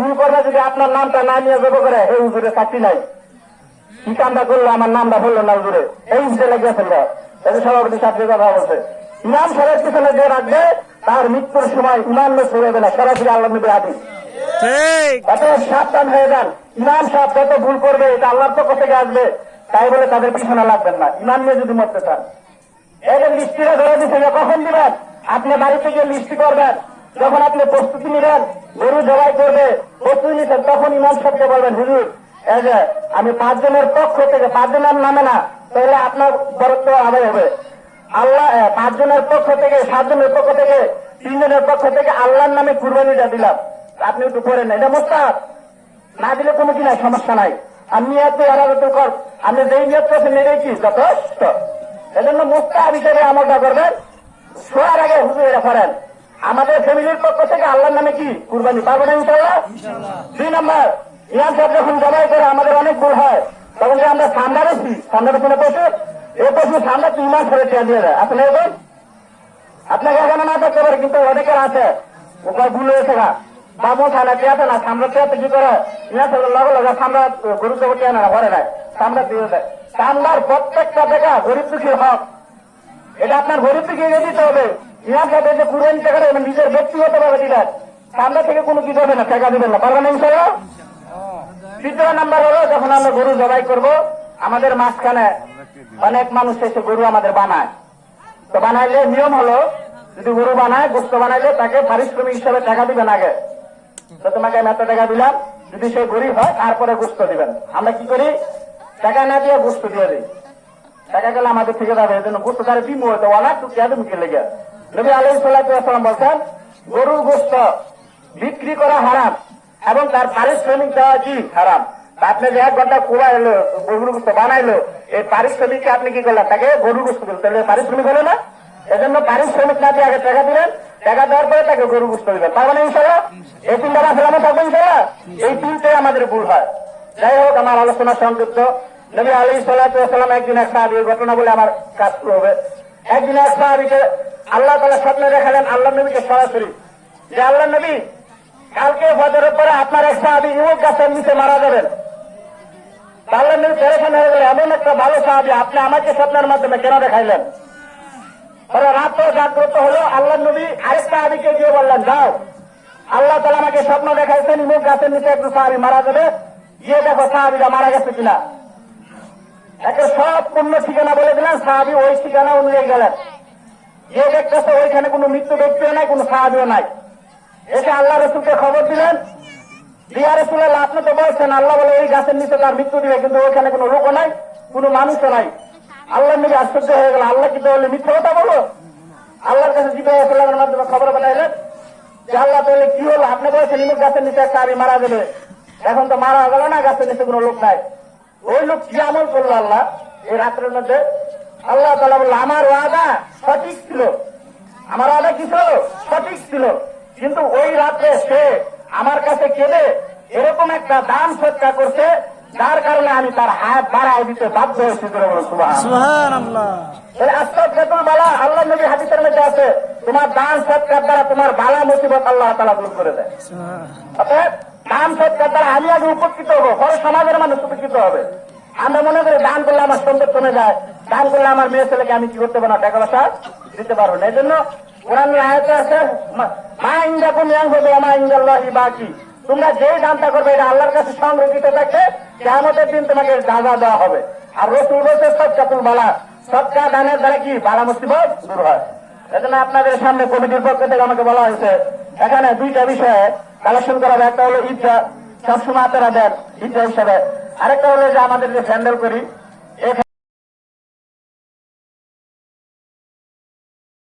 ভুল করবে যদি আপনার নামটা না নিয়ে যাব করে এই হুজুরে চাকরি নাই। কি কামটা করল? আমার নামটা বলল না হুজুরে। এই হুজুরে লাগিয়েছিল এই সভাপতি ছাত্রী কথা বলছে। ইমাম সাহেব পিছনে যে রাখবে তার মৃত্যুর সময় নষ্ট হবে না সরাসরি আল্লাহ নবী হাদিস অতএব সাবধান হয়ে যান। ইমাম সাহেব যত ভুল করবে এটা আল্লাহর পক্ষ থেকে আসবে। তাই বলে তাদের পিছনে লাগবেন না। ইমান নিয়ে যদি মরতে চান। এদের লিস্টিরা ধরে দিচ্ছে কখন দিবেন? আপনি বাড়ি থেকে লিস্টি করবেন। যখন আপনি প্রস্তুতি নেবেন গরু জবাই করবে, প্রস্তুতি নিচ্ছেন তখন ইমাম সাহেবকে বলবেন হুজুর। আমি পাঁচজনের পক্ষ থেকে, পাঁচজনের নামে না, তাহলে আপনার বরত্ব আদায় হবে। আল্লাহ পাঁচজনের পক্ষ থেকে, সাতজনের পক্ষ থেকে, তিনজনের পক্ষ থেকে আল্লাহর নামে কুরবানিটা দিলাম। আপনি একটু করেন এটা মোস্তাদ না দিলে কোনো কি নাই, সমস্যা নাই। আমি নিয়ত এরাগত কর। আপনি যেই নিয়ত করছেন, এটাই যথেষ্ট। এজন্য মোস্তাহ হিসেবে আমলটা করবেন। শোয়ার আগে হুজুর এটা করেন আমাদের ফ্যামিলির পক্ষ থেকে আল্লাহর নামে কি কুরবানি পারব না ইনশাল্লাহ দুই নম্বর ইমাম সাহেব যখন জবাই করে, আমাদের অনেক ভুল হয়। তখন যে আমরা সামনে বেশি সামনে পেছনে পশু, এই পশু সামনে তো ইমান করে চেয়ে দিয়ে। দেয় আপনি এখন আপনাকে এখানে না থাকতে পারে, কিন্তু অনেকের আছে। ওখানে ভুল হয়েছে না। বাবু থানা চেয়াতে না? সামনে চেয়াতে কি করে? ইয়া থেকে লগে লগে সামনে গরু দেবো চেয়ে না ঘরে নাই। সামনে দিয়ে দেয়। সামনার প্রত্যেকটা টাকা গরিব দুঃখীর হক। এটা আপনার গরিব দুঃখী দিতে হবে। মানে নিজের ব্যক্তিগত ভাবে দিলেন সামনে থেকে কোনো কিছু হবে না টাকা দিবেন না। পারবেন তৃতীয় নাম্বার হলো, যখন আমরা গরু জবাই করব, আমাদের মাঝখানে অনেক মানুষ এসে গরু আমাদের বানায়। তো বানাইলে নিয়ম হলো, যদি গরু বানায়, গোস্ত বানাইলে তাকে পারিশ্রমিক হিসাবে টাকা দিবেন আগে। তো তোমাকে আমি এত টাকা দিলাম, যদি সে গরিব হয়, তারপরে গোস্ত দিবেন। আমরা কি করি? টাকা না দিয়ে গোস্ত দিয়ে দিই। টাকা গেলে আমাদের থেকে যাবে, এই তার বিমো হতো অনেক টুকি আদম কে লেগে। নবী আলাই সাল্লাম বলছেন, গরুর গোস্ত বিক্রি করা হারাম এবং তার পারিশ্রমিক দেওয়া কি হারাম? আপনি যে এক ঘণ্টা কুড়া এলো, গরুর গোস্ত বানাইলো, এই পারিশ্রমিককে আপনি কি করলেন? তাকে গরুর গোস্ত দিলেন। তাহলে পারিশ্রমিক হলো না? এজন্য পারিশ্রমিক না দিয়ে আগে টাকা দিলেন, টাকা দেওয়ার পরে তাকে গরু গোস্ত দিবেন পারবে না ইনশাল্লাহ এই তিনটা মাসলামে থাকবে ইনশাল্লাহ এই তিনটে আমাদের ভুল হয়। যাই হোক, আমার আলোচনা সংযুক্ত নবী আলী সাল্লাহাম একদিন এক সাহাবি ঘটনা বলে আমার কাজ হবে। একদিন এক সাহাবিকে আল্লাহ তালা স্বপ্নে দেখালেন আল্লাহ নবীকে সরাসরি। যে আল্লাহ নবী, কালকে বজরের পরে আপনার এক সাহাবি ইমুক গাছের নিচে মারা যাবেন। আল্লাহ নবী পেরেশান হয়ে গেলে এমন একটা ভালো সাহাবি, আপনি আমাকে স্বপ্নের মাধ্যমে কেন দেখাইলেন? পরে রাত্র জাগ্রত হলো, আল্লাহ নবী আরেকটা আদিকে গিয়ে বললেন, যাও। আল্লাহ তালা আমাকে স্বপ্ন দেখাইছেন, ইমুক গাছের নিচে একটু সাহাবি মারা যাবে। গিয়ে দেখো সাহাবিরা মারা গেছে কিনা। একে সব পূর্ণ ঠিকানা বলে দিলেন, সাহাবি ওই ঠিকানা অনুযায়ী গেলেন। গিয়ে দেখতেছে ওইখানে কোনো মৃত্যু ব্যক্তিও নাই, কোনো সাহাবিও নাই। এসে আল্লাহ রসুলকে খবর দিলেন। দিয়া রসুল্লাহ আপনি তো বলছেন, আল্লাহ বলে ওই গাছের নিচে তার মৃত্যু দিবে, কিন্তু ওইখানে কোনো লোকও নাই, কোনো মানুষও নাই। আল্লাহ নবী আশ্চর্য হয়ে গেল। আল্লাহ কি তাহলে মিথ্যা কথা বলো আল্লাহর কাছে জিজ্ঞাসার মাধ্যমে খবর পাঠাইলেন যে আল্লাহ তাহলে কি হলো? আপনি বলছেন, ইমুক গাছের নিচে একটা আবি মারা যাবে এখন তো মারা গেল না, গাছের নিচে কোনো লোক নাই। ওই লোক কি আমল করল আল্লাহ? এই রাত্রের মধ্যে আল্লাহ তালা বলল আমার ওয়াদা সঠিক ছিল। আমার ওয়াদা কি ছিল? সঠিক ছিল। কিন্তু ওই রাত্রে সে আমার কাছে কেঁদে এরকম একটা দান সৎকার করছে যার কারণে আমি তার হাত বাড়ায় দিতে বাধ্য হয়েছি করে বলো আল্লাহ বালা নবী হাদিসের মধ্যে আছে তোমার দান সৎকার দ্বারা তোমার বালা মুসিবত আল্লাহ তাআলা দূর করে দেয়। অতএব দান সৎকার দ্বারা আমি আগে উপকৃত হব সমাজের মানুষ উপকৃত হবে। আমরা মনে করি দান করলে আমার সন্দেহ কমে যায় দান করলে আমার মেয়ে ছেলেকে আমি কি করতে পারব টাকা পয়সা দিতে পারব না। এই জন্য কোরআনের আয়তে আছে, মা- ইন্দাকুম ইয়ানফুদু ওয়া মা ইনদাল্লাহি বাকি। তোমরা যেই দানটা করবে, এটা আল্লাহর কাছে সংরক্ষিত থাকবে। কেমতের দিন তোমাকে জাজা দেওয়া হবে। আর রসুল বলছে সৎকাতুল বালা। সৎকা দানের দ্বারা কি? বালা মুসিবত দূর হয়। এজন্য আপনাদের সামনে কমিটির পক্ষ থেকে আমাকে বলা হয়েছে, এখানে দুইটা বিষয়ে কালেকশন করা হবে। একটা হলো ঈদটা। সবসময় আপনারা দেন ঈদটা হিসাবে। আরেকটা হলো যে আমাদের যে স্যান্ডেল করি।